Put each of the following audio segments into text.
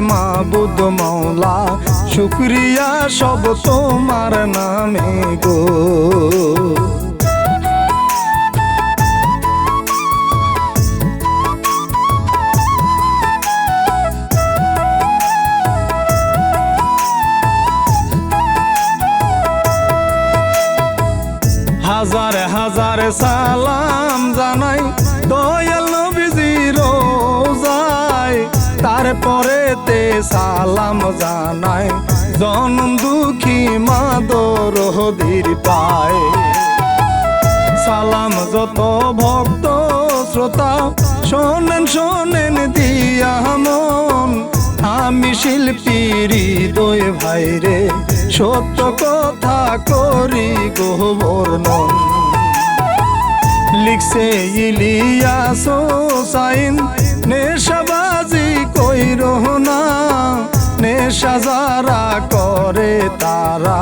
মাবুদ মৌলা শুক্রিয়া সব তোমার নামে গো। হাজার হাজার সালাম জানাই সালাম জানাই জনম দুঃখী মাদর হদির পায়। সালাম যত ভক্ত, শ্রোতা, শোনেন শোনেন, দিয়া মন। আমি শিল্পী হৃদয় ভাইরে সত্য কথা করি গোবর্ণন লিখছে ইলিয়াস সাইন নেশাবাজি কইর না, নেশা যারা করে তারা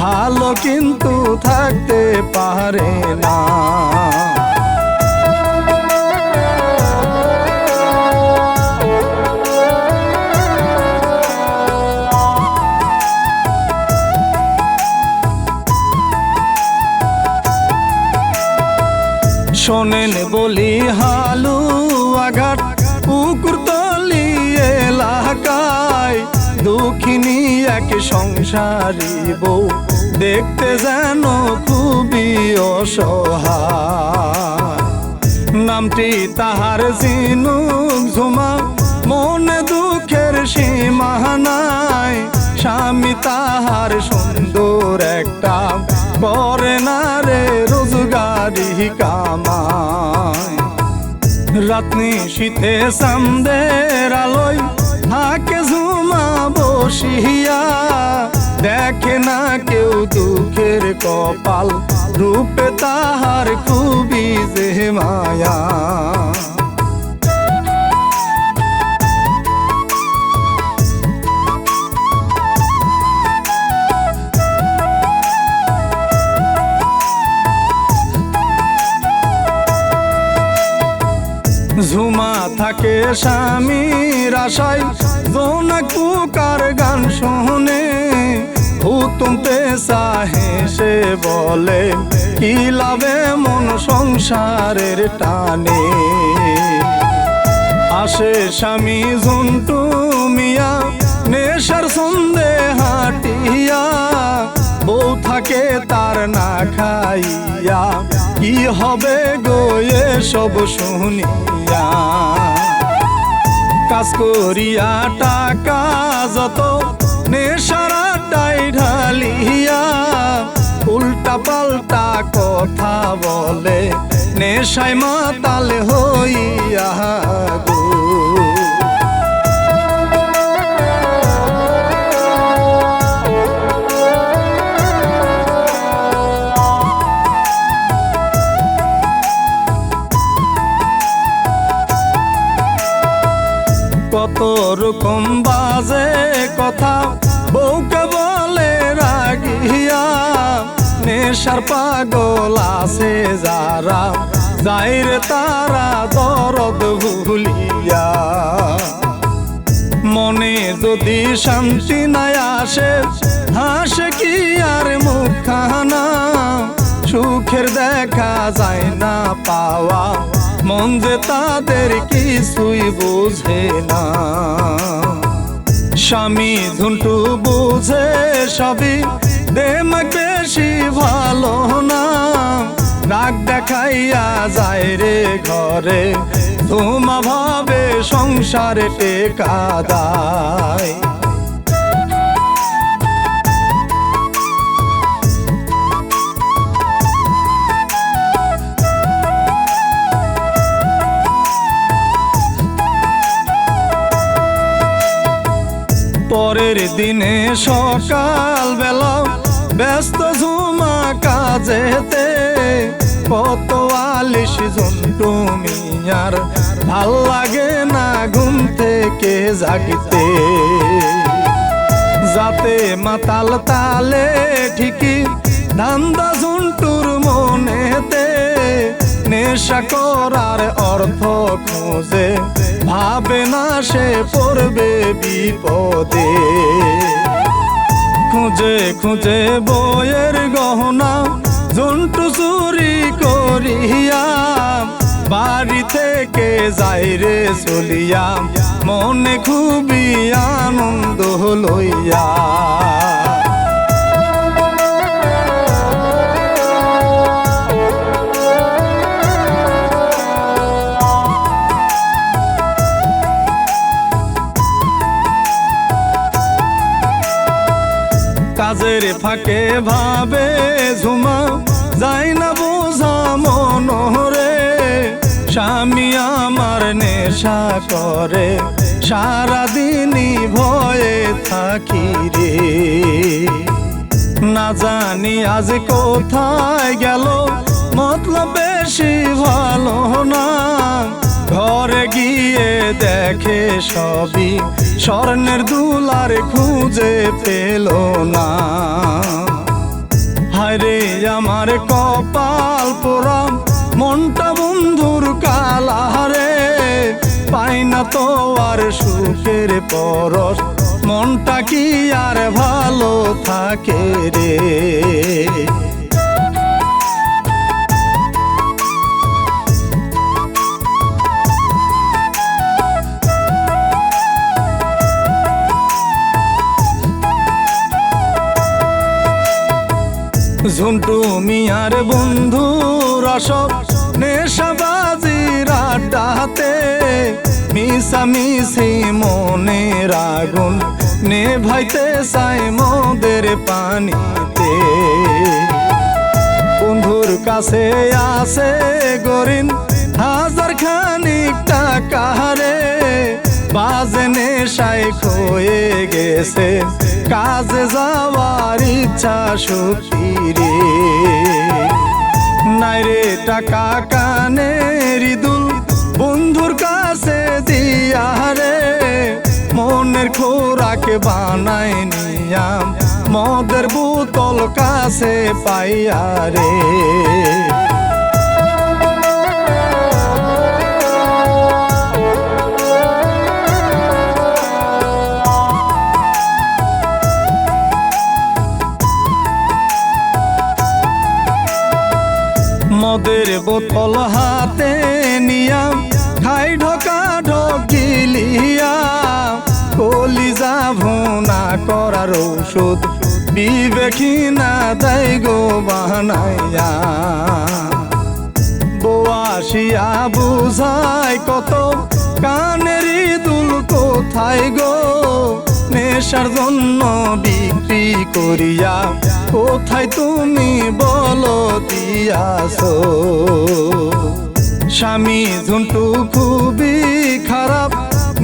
ভালো কিন্তু থাকতে পারে না। শোনেন বলি হালু আঘাট এলাকায় দুঃখিনী এক সংসারী বউ। দেখতে যেন খুবই অসহায়। নামটি তাহার জিনুক ঝুমা। মনে দুঃখের সীমা নাই। স্বামী তাহার সুন্দর একটা। করে না রে রোজগারি কামায়। রাত্নি শীতে সন্দের আলোয় থাকে ঝুমা বসিয়া দেখে না কেউ দুঃখের কপাল, রূপে তাহার খুবই যে মায়া। স্বামীর আশায় জোনাক পুকার গান শোনে। হুতুম পেশা হেসে বলে, কি লাভে মন সংসারের টানে? আসে স্বামী ঝুন্টু মিয়া, নেশার সন্ধে হাটিয়া, বউ থাকে তার না খাইয়া, কি হবে গো সব শুনিয়া? কাজ করিয়া টাকা যত নেশারাটাই ঢালিয়া উল্টা পাল্টা কথা বলে নেশায় মাতাল হইয়া গো। রকম বাজে কথা। বউকে বলে রাগিয়া, নেশার পাগল আছে যারা। যাইর তারা দরদ ভুলিয়া। মনে যদি শান্তি নাই আসে, হাসে কি আর মুখানা সুখের দেখা যায় না পাওয়া। মন যে তাদের কিছুই বোঝে না। স্বামী ঝুন্টু বুঝে সবই দেমাক বেশি ভালো না। রাগ দেখাইয়া যায় রে ঘরে তোমা ভাবে সংসারে টেকা দায়। পরের দিনে সকাল বেলা ব্যস্ত ঝুমা কাজেতে কত আলিস জন্তু মিয়ার ভালো লাগে না ঘুম থেকে জাগিতে। যাতে মাতাল তালে ঠিকই ধান্দা ঝুন্টুর মনেতে নেশা করার অর্থ খুঁজে ভাবে না সে পড়বে বিপদে। খুঁজে খুঁজে বইয়ের গহনা জন্টু চুরি করিয়া, বাড়ি থেকে যাই রে চলিয়া, মনে খুবই আনন্দ লইয়া। কাজের ফাঁকে ভাবে ঝুমা, যাই না বোঝা মনোরে স্বামী আমার নেশা করে, সারাদিনই ভয়ে থাকি রে। না জানি আজ কোথায় গেল, মতলব বেশি ভালো না। ঘরে গিয়ে দেখে সবই স্বর্ণের দুলার খুঁজে পেল না। হায়রে আমার কপাল পোড়াম, মনটা বন্ধুর কালারে পাই না তো আর সুখের পরশ, মনটা কি আর ভালো থাকে রে? ঝুন্টু মিয়ার বন্ধুরা সব নেশাবাজির আড্ডাতে মিশামিশি মনে আগুন নে ভাইতে চাই মদের পানিতে। বন্ধুর কাছে আসে গরিন হাজার খানিক টাকা রে, বাজে নেশায় খয়ে গেছে। কাজে যাওয়ার ইচ্ছা শক্তি রে। নাই রে টাকা কানে রিদুল, বন্ধুর কাছে দিয়া রে। মনের খোরাক বানাই নিয়াম, মদের বোতল কাছে পাইয়া রে। মদের বোতল হাতে নিয়া খাই ঢোকা ঢকিলিয়া। কলিজা ভুনা করার ঔষধ বিবেকিনা দেয় গো বানাইয়া। বসিয়া বুঝাই কত কানেরই দুল কোথায় গো? নেশার জন্য বিক্রি করিয়া, কোথায় তুমি বলো দিয়াছো? স্বামী ঝুন্টু খুবই খারাপ,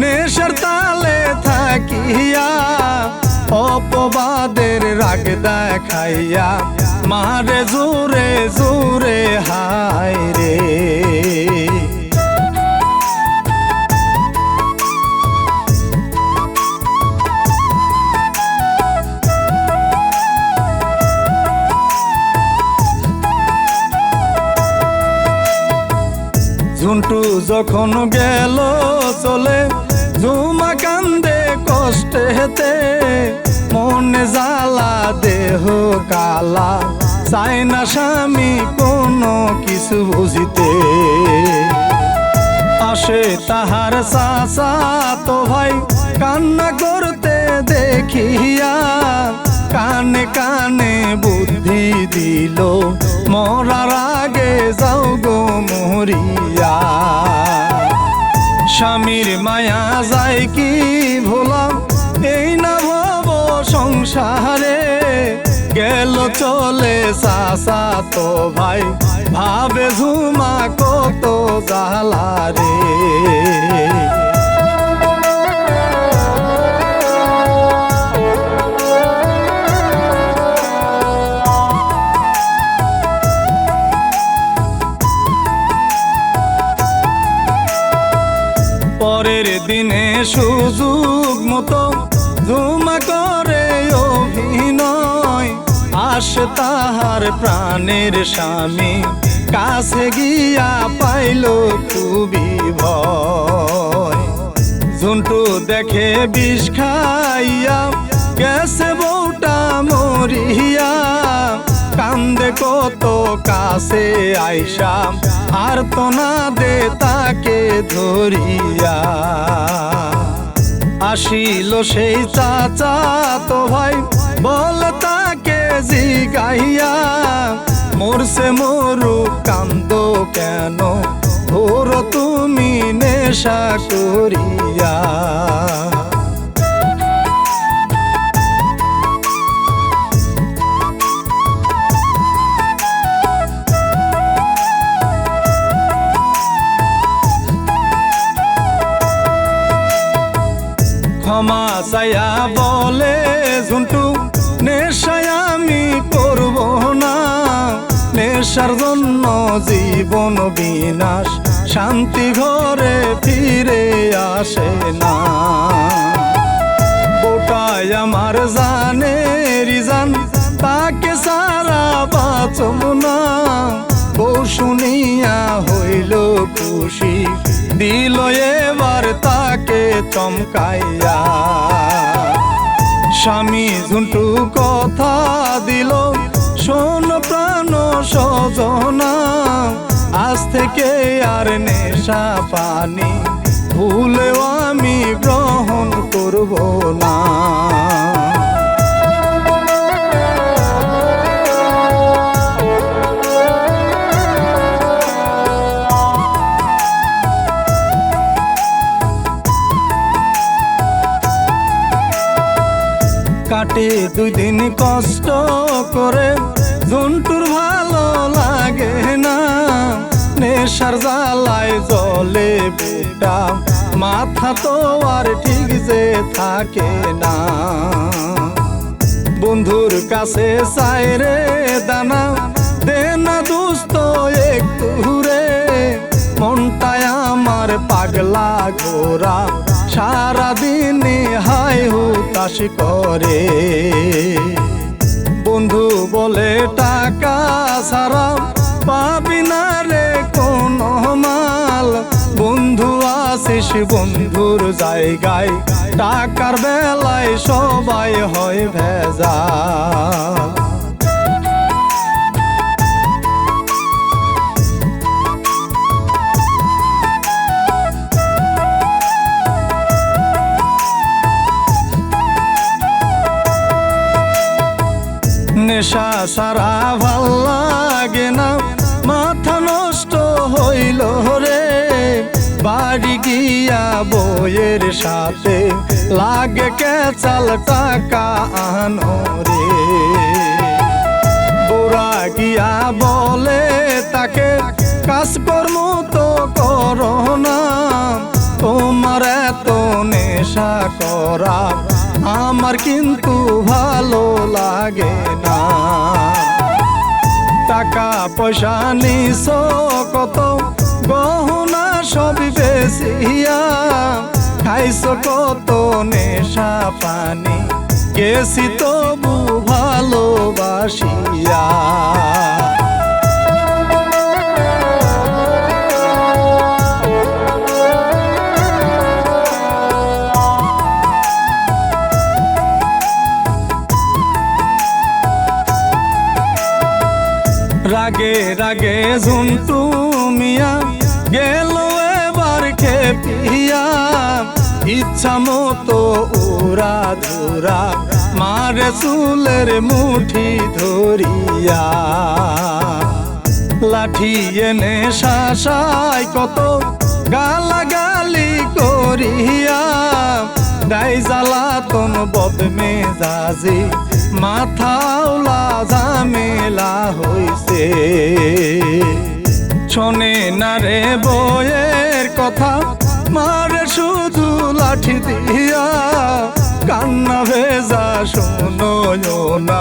নেশার তালে থাকিয়া অপবাদের রাগ দেখাইয়া, মারে জোরে জোরে হায় রে। যখন গেল চলে, ঝুমা কান্দে কষ্টে হেতে মনে জ্বালা, দেহ কালা, চায় না স্বামী কোনো কিছু বুঝিতে। আসে তাহার চাচা তো ভাই, কান্না করতে দেখিয়া কানে কানে বুদ্ধি দিল। মরার আগে যাও গো মরিয়া। স্বামীর মায়া যায় কি ভোলাম এই না ভব সংসারে গেল চলে চাচা তো ভাই। ভাবে ঝুমা কত জ্বালা রে। সুযোগ মতো ঝুমা করে অভিনয়। আসে তাহার প্রাণের স্বামী, কাছে গিয়া পাইল খুবই ভয়। ঝুন্টু দেখে বিষ খাইয়া গেছে বউটা মরিয়া। কান্দে কত কাছে আইসা, আর তো না দে তাকে ধরিয়া। আসিল সেই চাচা তো ভাই, বল তাকে জিগাইয়া, মরছে মরু কান্দ কেন? ভোর তুমি নেশা করিয়া। চাইয়া বলে, ঝুন্টু, নেশায় আমি করব না। নেশার জন্য জীবন বিনাশ, শান্তি ঘরে ফিরে আসে না। বোটায় আমার জানে রিজান তাকে সারা বাঁচব না। বউ শুনিয়া হইল খুশি। দিল এবার তাকে চমকাইয়া। স্বামী ঝুন্টু কথা দিল, শোন প্রাণ সজনা, আজ থেকে আর নেশা পানি, ভুলেও আমি গ্রহণ করব না। দুই দিন কষ্ট করে ঝুন্টুর ভালো লাগে না। নেশার জ্বালায় জলে বেটা মাথা তো আর ঠিক যে থাকে না। বন্ধুর কাছে চাই রে দানা, দে না দুস্থ একটু রে মনটায় আমার পাগলা ঘোরা সারাদিনে হাই হুতাশ করে। বন্ধু বলে টাকা সারা পাবি না রে কোন মাল। বন্ধু আসিস বন্ধুর জায়গায়, টাকার বেলায় সবাই হয় ভেজা। নেশা সারা ভালো লাগে না। মাথা নষ্ট হইল রে। বাড়ি গিয়া বইয়ের সাথে লাগে কেচাল টাকা আনো রে। বুড়া গিয়া বলে, তাকে কাজকর্ম তো করো না। তোমার এত নেশা করা আমার কিন্তু ভালো লাগে না। টাকা পয়সা নিস কত গহনা সব বেশিয়া খাইছ কত নেশা পানি, গেছি তবু ভালোবাসিয়া। রাগে ঝুন্টু মিয়া, গেল এবার খেপিয়া। ইচ্ছা মতো উড়া ধুরা, মারে চুলের মুঠি ধরিয়া। লাঠি এনে শাসাই কত গালাগালি করিয়া। গাই জ্বালাতন বদ মেজাজি মাথাওলা ঝামেলা হইছে। শোনে না রে বইয়ের কথা, মারে শুধু লাঠি দিয়া। কান্না ভেজা শোনো না,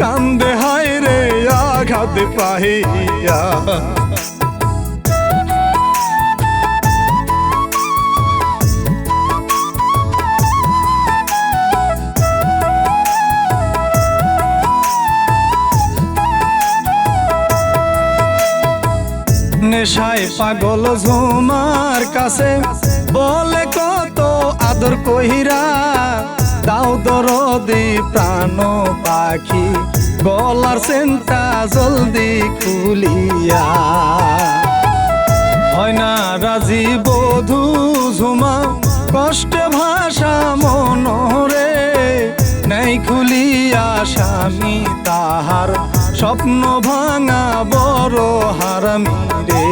কান্দে হায় রে আঘাত পাহিয়া। নেশায় পাগল ঝুমার কাছে বলে কত আদর কহিরা দাও দরদি প্রাণ পাখি, গলার সেন্টা জলদি খুলিয়া। হয় না রাজি বধু ঝুমা, কষ্ট ভাষা মনরে নেই খুলিয়া স্বামী তাহার। স্বপ্ন ভাঙা বড় হারামি রে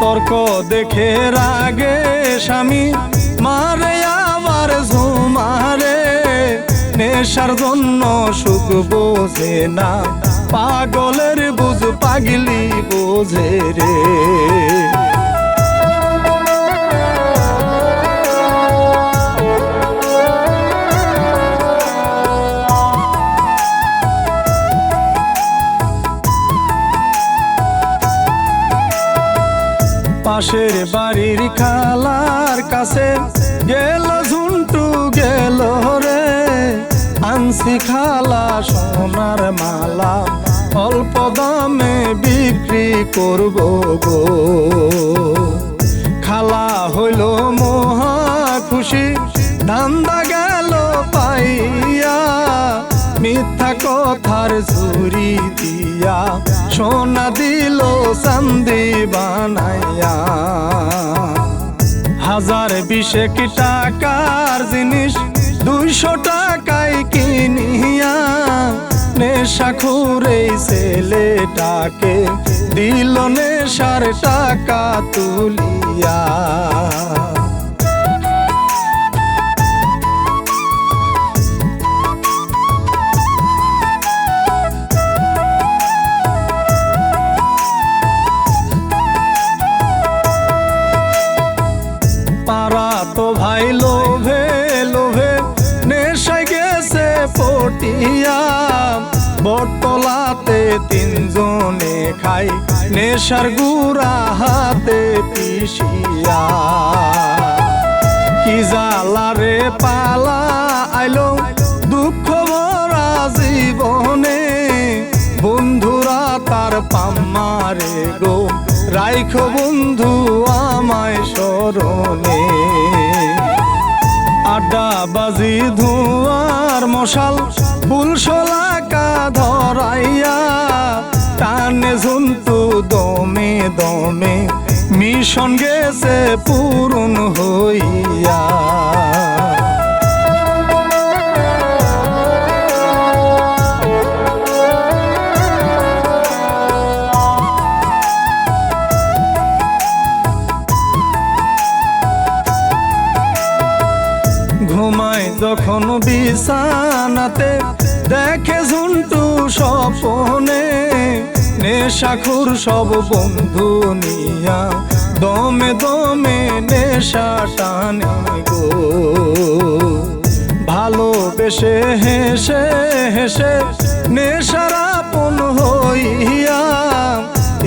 তর্ক দেখে রাগে স্বামী, মারে আবার ঝুমারে। নেশার জন্য সুখ বোঝে না, পাগলের বুঝ পাগলি বোঝে রে। পাশের বাড়ির খালার কাছে গেল, ঝুন্টু গেল রে। আনছি খালা সোনার মালা, অল্প দামে বিক্রি করব গো। খালা হইল মহা খুশি, ধান্দা গেল পাইয়া। মিথ্যা কথার ঝুরি দিয়া সোনা দিল চান্দি বানাইয়া। হাজার বিশেক টাকার জিনিস দুইশো টাকায় কিনিয়া নেশা খুরে ছেলেটাকে দিল নেশার টাকা তুলিয়া। তো ভাই, লোভে লোভে নেশায় গেছে পটিয়া। বটলাতে তিনজনে খাই, নেশার গুড়া হাতে পিসিয়া কি জ্বালা রে পালা, আইলো দুঃখ ভরা জীবনে। বন্ধুরা তার পাম্মারে গো, রাইখো বন্ধু আমায় স্মরণে। আড্ডা বাজি ধোয়ার মশাল ফুলশলাকা ধরাইয়া টানে ঝুন্তু দমে দমে মিশন গেছে পূরণ হইয়া। বিছানাতে দেখে ঝুন্টু স্বপনে, নেশাখুর সব বন্ধু নিয়া দমে দমে নেশা টানে গো। ভালোবেসে হেসে হেসে নেশার আপন হইয়া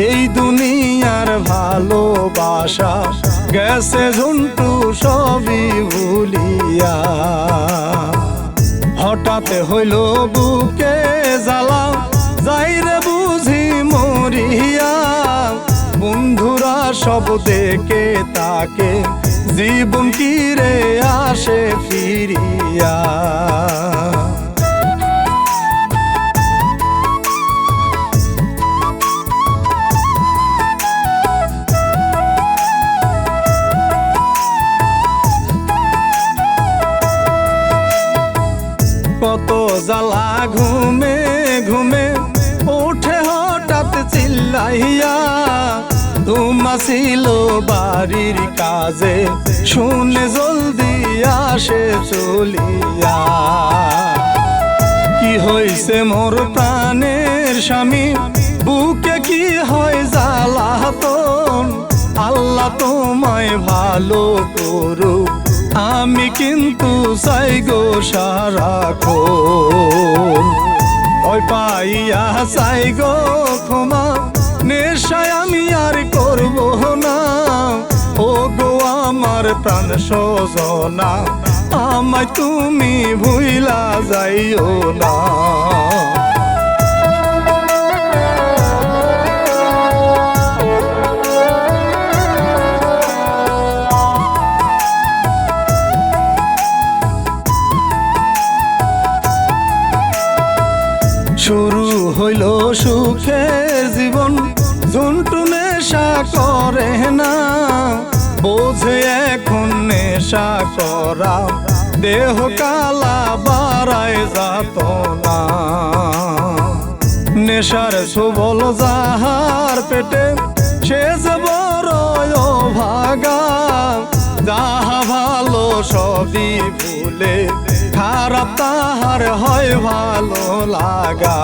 এই দুনিয়ার ভালোবাসা গেছে ঝুন্টু সবই ভুলিয়া। হঠাৎ হইল বুকে জ্বালা। যাইরে বুঝি মরিয়া। বন্ধুরা সব দেখে তাকে। জীবন কিরে আসে ফিরিয়া। জ্বালা ঘুমে ঘুমে উঠে হঠাৎ চিল্লাইয়া ধুমাছিল বাড়ির কাজে, শুনে জলদি আসে চলিয়া। কি হইছে মোর প্রাণের স্বামী? বুকে কি হয় জ্বালাতন? আল্লাহ তোমায় ভালো করুক। আমি কিন্তু চাই গো সারা ওই পাইয়া চাই গো ক্ষমা, নেশায় আমি আর করব না। ও গো আমার প্রাণ সজনা, আমায় তুমি ভুইলা যাইও না। নেশা দেহ কালা বাড়ায় যাত না। নেশার সুবল যাহার পেটে, সে বড় ভাগা যাহা ভালো সবই ভুলে, খারাপ তাহার হয় ভালো লাগা।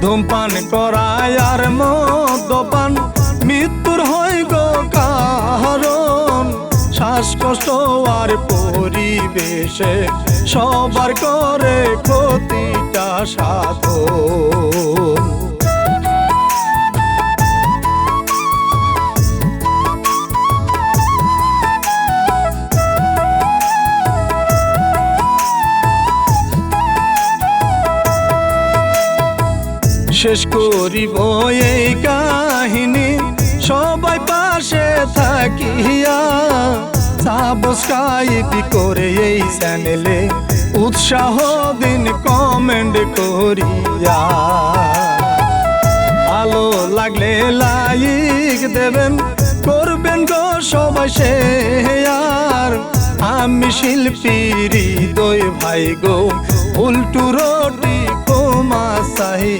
ধূমপান করায় আর মদ্যপান শ্বাসকষ্ট আর পরিবেশে সবার করে ক্ষতিটা সাধন। শেষ করিব এই কাহিনী সবাই পাশে থাকিয়া সাবস্ক্রাইব করে এই চ্যানেলে উৎসাহ দিন কমেন্ট করিয়া। ভালো লাগলে লাইক দেবেন, করবেন গো সবাই শেয়ার আমি শিল্পী হৃদয় ভাই গো, উল্টু রোটি কোমা সাহি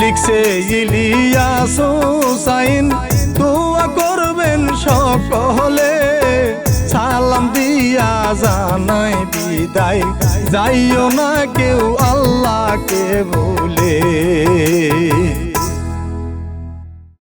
লিখছে ইলিয়াস সাইন সকলে সালাম দিয়া জানাই বিদায়। যাইও না কেউ আল্লাহকে বলে